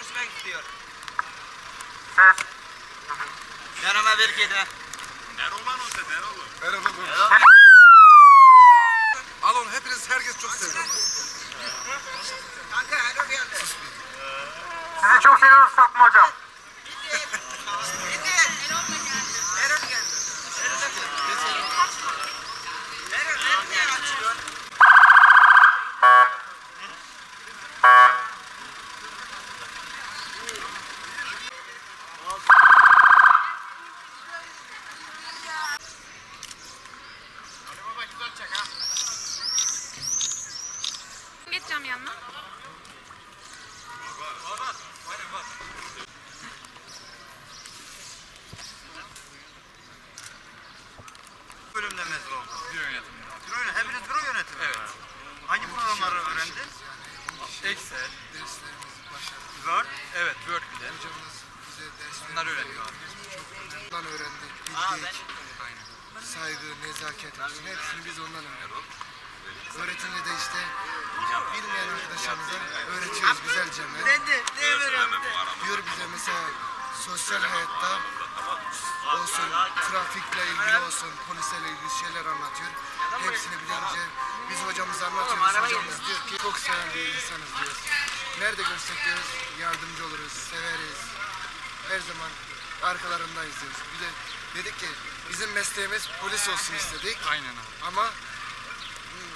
Konuşmak istiyor. Yanıma bir kedi. Erol'an olsa Erol'u. Merhaba dur. Al onu hepiniz herkes çok seviyor. Kanka Erol geldi. Sizi çok seviyoruz Fatma Hocam. Yanına. bölümde mezun oldun? Büro yönetimi. Büro yönetimi. Hepiniz büro yönetimi. Evet. Hangi programları öğrendin? Excel. Word. Evet Word bile. Hocamız bize ders Bunlar öğreniyor. Ondan öğrendik, Aa, bildik. Saygı, nezaket hepsini biz ondan öğrendik. Öğretimde de işte bilmeyen arkadaşlarımıza öğretiyoruz güzelce. Diyor bize mesela sosyal hayatta olsun, trafikle ilgili olsun, polisle ilgili şeyler anlatıyor. Hepsini bilince biz hocamıza anlatıyoruz. Hocamız diyor ki çok seven bir insanız diyor. Nerede görsek diyoruz yardımcı oluruz, severiz. Her zaman arkalarındayız diyoruz. Bir de dedik ki bizim mesleğimiz polis olsun istedik. Aynen. Ama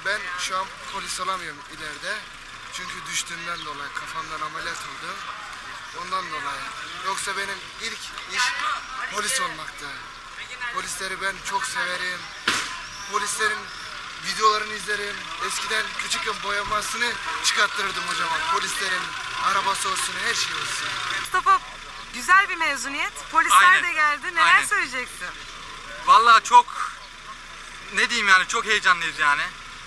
ben şu an polis olamıyorum ileride. Çünkü düştüğümden dolayı kafamdan ameliyat oldu. Ondan dolayı. Yoksa benim ilk iş polis olmaktı. Polisleri ben çok severim. Polislerin videolarını izlerim. Eskiden küçükken boyamasını çıkarttırırdım hocama. Polislerin arabası olsun, her şey olsun. Mustafa güzel bir mezuniyet. Polisler Aynen. de geldi. Neler Aynen. söyleyeceksin? Vallahi çok ne diyeyim yani çok heyecanlıyız yani.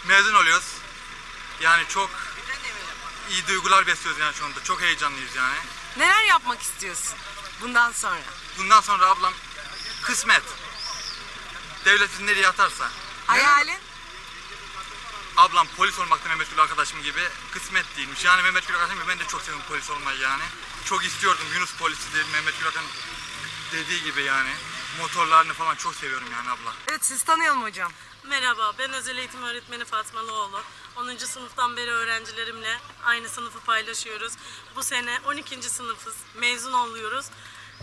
Mezun oluyoruz. Yani çok iyi duygular besliyoruz yani şu anda. Çok heyecanlıyız yani. Neler yapmak istiyorsun bundan sonra? Bundan sonra ablam kısmet. Devlet bizi nereye atarsa. Hayalin? Ablam polis olmakta Mehmet Gül arkadaşım gibi kısmet değilmiş. Yani Mehmet Gül arkadaşım gibi ben de çok seviyorum polis olmayı yani. Çok istiyordum Yunus polisidir, Mehmet Gül arkadaşım dediği gibi yani. Motorlarını falan çok seviyorum yani abla. Evet siz tanıyalım hocam. Merhaba, ben özel eğitim öğretmeni Fatma Loğlu. 10. sınıftan beri öğrencilerimle aynı sınıfı paylaşıyoruz. Bu sene 12. sınıfız, mezun oluyoruz.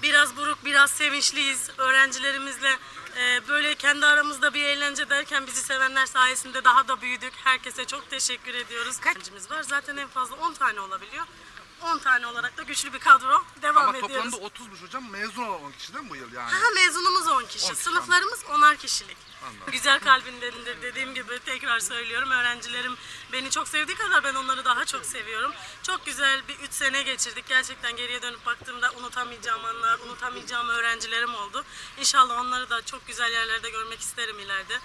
Biraz buruk, biraz sevinçliyiz. Öğrencilerimizle e, böyle kendi aramızda bir eğlence derken bizi sevenler sayesinde daha da büyüdük. Herkese çok teşekkür ediyoruz. Kaç öğrencimiz var? Zaten en fazla 10 tane olabiliyor. 10 tane olarak da güçlü bir kadro devam Ama ediyoruz. toplamda 30'muş hocam mezun olan 10 kişi değil mi bu yıl yani? Ha, mezunumuz 10 kişi. 10 kişi, Sınıflarımız 10'ar kişilik. Anladım. Güzel kalbindendir dediğim gibi tekrar söylüyorum. Öğrencilerim beni çok sevdiği kadar ben onları daha çok seviyorum. Çok güzel bir 3 sene geçirdik. Gerçekten geriye dönüp baktığımda unutamayacağım anlar, unutamayacağım öğrencilerim oldu. İnşallah onları da çok güzel yerlerde görmek isterim ileride.